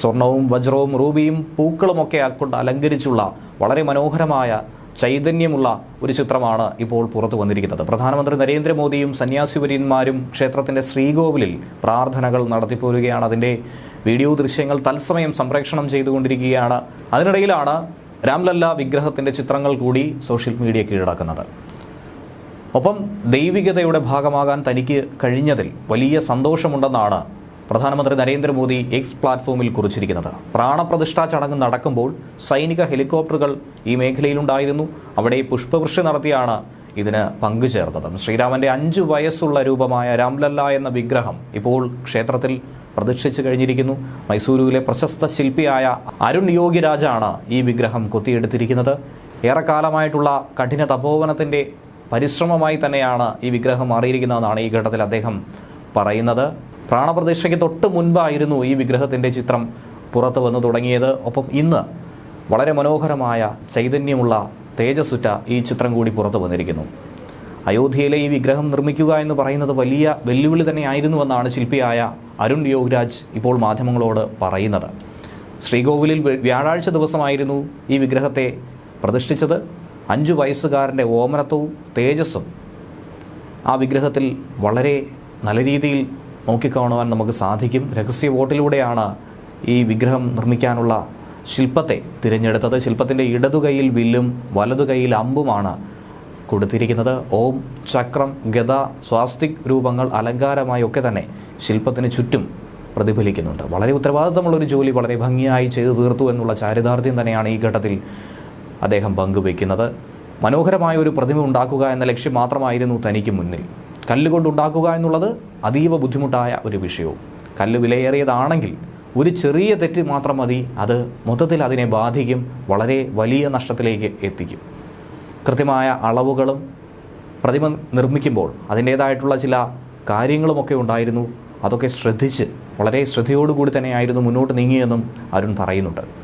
സ്വർണവും വജ്രവും റൂബിയും പൂക്കളുമൊക്കെ കൊണ്ട് അലങ്കരിച്ചുള്ള വളരെ മനോഹരമായ ചൈതന്യമുള്ള ഒരു ചിത്രമാണ് ഇപ്പോൾ പുറത്തു വന്നിരിക്കുന്നത്. പ്രധാനമന്ത്രി നരേന്ദ്രമോദിയും സന്യാസിവര്യന്മാരും ക്ഷേത്രത്തിന്റെ ശ്രീകോവിലിൽ പ്രാർത്ഥനകൾ നടത്തിപ്പോരുകയാണ് അതിന്റെ വീഡിയോ ദൃശ്യങ്ങൾ തത്സമയം സംപ്രേഷണം ചെയ്തുകൊണ്ടിരിക്കുകയാണ്. അതിനിടയിലാണ് രാംലല്ല വിഗ്രഹത്തിന്റെ ചിത്രങ്ങൾ കൂടി സോഷ്യൽ മീഡിയ കീഴടക്കുന്നത്. ഒപ്പം ദൈവികതയുടെ ഭാഗമാകാൻ തനിക്ക് കഴിഞ്ഞതിൽ വലിയ സന്തോഷമുണ്ടെന്നാണ് പ്രധാനമന്ത്രി നരേന്ദ്രമോദി എക്സ് പ്ലാറ്റ്ഫോമിൽ കുറിച്ചിരിക്കുന്നത്. പ്രാണപ്രതിഷ്ഠാ ചടങ്ങ് നടക്കുമ്പോൾ സൈനിക ഹെലികോപ്റ്ററുകൾ ഈ മേഖലയിലുണ്ടായിരുന്നു. അവിടെ പുഷ്പവൃഷ്ടി നടത്തിയാണ് ഇതിന് പങ്കുചേർന്നത്. ശ്രീരാമന്റെ അഞ്ചു വയസ്സുള്ള രൂപമായ രാംലല്ല എന്ന വിഗ്രഹം ഇപ്പോൾ ക്ഷേത്രത്തിൽ പ്രതിഷ്ഠിച്ചു കഴിഞ്ഞിരിക്കുന്നു. മൈസൂരുവിലെ പ്രശസ്ത ശില്പിയായ അരുൺ യോഗിരാജാണ് ഈ വിഗ്രഹം കൊത്തിയെടുത്തിരിക്കുന്നത്. ഏറെക്കാലമായിട്ടുള്ള കഠിന തപോവനത്തിന്റെ പരിശ്രമമായി തന്നെയാണ് ഈ വിഗ്രഹം മാറിയിരിക്കുന്നതെന്നാണ് ഈ ഘട്ടത്തിൽ അദ്ദേഹം പറയുന്നത്. പ്രാണപ്രതിഷ്ഠയ്ക്ക് തൊട്ട് മുൻപായിരുന്നു ഈ വിഗ്രഹത്തിന്റെ ചിത്രം പുറത്തു വന്നു തുടങ്ങിയത്. ഒപ്പം ഇന്ന് വളരെ മനോഹരമായ ചൈതന്യമുള്ള തേജസ്സുറ്റ ഈ ചിത്രം കൂടി പുറത്തു വന്നിരിക്കുന്നു. അയോധ്യയിലെ ഈ വിഗ്രഹം നിർമ്മിക്കുക എന്ന് പറയുന്നത് വലിയ വെല്ലുവിളി തന്നെയായിരുന്നുവെന്നാണ് ശില്പിയായ അരുൺ യോഗരാജ് ഇപ്പോൾ മാധ്യമങ്ങളോട് പറയുന്നത്. ശ്രീകോവിലിൽ വ്യ- വ്യാഴാഴ്ച ദിവസമായിരുന്നു ഈ വിഗ്രഹത്തെ പ്രതിഷ്ഠിച്ചത്. അഞ്ചു വയസ്സുകാരന്റെ ഓമനത്വവും തേജസ്സും ആ വിഗ്രഹത്തിൽ വളരെ നല്ല രീതിയിൽ നോക്കിക്കാണുവാൻ നമുക്ക് സാധിക്കും. രഹസ്യ വോട്ടിലൂടെയാണ് ഈ വിഗ്രഹം നിർമ്മിക്കാനുള്ള ശില്പത്തെ തിരഞ്ഞെടുത്തത്. ശില്പത്തിന്റെ ഇടതുകൈയിൽ വില്ലും വലതുകൈയിൽ അമ്പുമാണ് കൊടുത്തിരിക്കുന്നത്. ഓം ചക്രം ഗത സ്വാസ്തിക് രൂപങ്ങൾ അലങ്കാരമായി ഒക്കെ തന്നെ ശില്പത്തിന് ചുറ്റും പ്രതിഫലിക്കുന്നുണ്ട്. വളരെ ഉത്തരവാദിത്തമുള്ളൊരു ജോലി വളരെ ഭംഗിയായി ചെയ്തു തീർത്തു എന്നുള്ള ചാരിതാർത്ഥ്യം തന്നെയാണ് ഈ ഘട്ടത്തിൽ അദ്ദേഹം പങ്കുവയ്ക്കുന്നത്. മനോഹരമായ ഒരു പ്രതിമ ഉണ്ടാക്കുക എന്ന ലക്ഷ്യം മാത്രമായിരുന്നു തനിക്ക് മുന്നിൽ. കല്ലുകൊണ്ട് ഉണ്ടാക്കുക എന്നുള്ളത് അതീവ ബുദ്ധിമുട്ടായ ഒരു വിഷയവും. കല്ല് വിലയേറിയതാണെങ്കിൽ ഒരു ചെറിയ തെറ്റ് മാത്രം മതി അത് മൊത്തത്തിൽ അതിനെ ബാധിക്കും വളരെ വലിയ നഷ്ടത്തിലേക്ക് എത്തിക്കും. കൃത്യമായ അളവുകളും പ്രതിമ നിർമ്മിക്കുമ്പോൾ അതിന്റേതായിട്ടുള്ള ചില കാര്യങ്ങളുമൊക്കെ ഉണ്ടായിരുന്നു. അതൊക്കെ ശ്രദ്ധിച്ച് വളരെ ശ്രദ്ധയോടുകൂടി തന്നെയായിരുന്നു മുന്നോട്ട് നീങ്ങിയെന്നും അരുൺ പറയുന്നുണ്ട്.